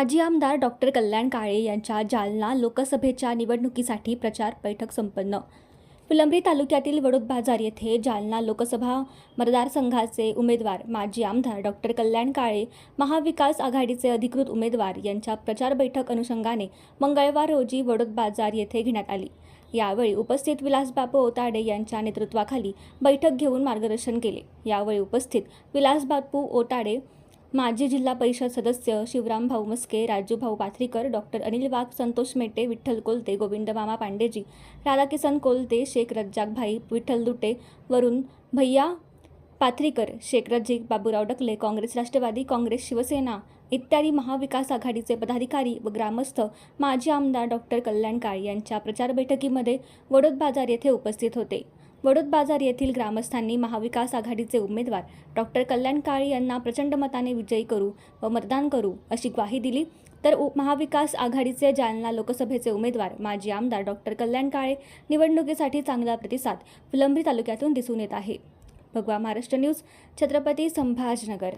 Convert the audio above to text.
माजी आमदार डॉक्टर कल्याण काळे यांच्या जालना लोकसभेच्या निवडणुकीसाठी प्रचार बैठक संपन्न. फुलंब्री तालुक्यातील वडोद बाजार येथे जालना लोकसभा मतदारसंघाचे उमेदवार माजी आमदार डॉक्टर कल्याण काळे महाविकास आघाडीचे अधिकृत उमेदवार यांच्या प्रचार बैठक अनुषंगाने मंगळवार रोजी वडोद बाजार येथे घेण्यात आली. यावेळी उपस्थित विलासबापू ओताडे यांच्या नेतृत्वाखाली बैठक घेऊन मार्गदर्शन केले. यावेळी उपस्थित विलासबापू ओताडे माजी जिल्हा परिषद सदस्य शिवरामभाऊ मस्के राजूभाऊ पाथरीकर डॉक्टर अनिल वाघ संतोष मेटे विठ्ठल कोलते गोविंद मामा पांडेजी राधाकिसन कोलते शेख रज्जाकभाई विठ्ठल दुटे वरून भैया पाथरीकर शेख रज्जिक बाबूराव डकले काँग्रेस राष्ट्रवादी काँग्रेस शिवसेना इत्यादी महाविकास आघाडीचे पदाधिकारी व ग्रामस्थ माजी आमदार डॉक्टर कल्याण काळे यांच्या प्रचार बैठकीमध्ये वडोद बाजार येथे उपस्थित होते. वडोद बाजार येथील ग्रामस्थांनी महाविकास आघाडीचे उमेदवार डॉक्टर कल्याण काळे यांना प्रचंड मताने विजयी करू व मतदान करू अशी ग्वाही दिली. तर उ- महाविकास आघाडीचे जालना लोकसभेचे उमेदवार माजी आमदार डॉक्टर कल्याण काळे निवडणुकीसाठी चांगला प्रतिसाद फुलंब्री तालुक्यातून दिसून येत आहे. भगवा महाराष्ट्र न्यूज छत्रपती संभाजनगर.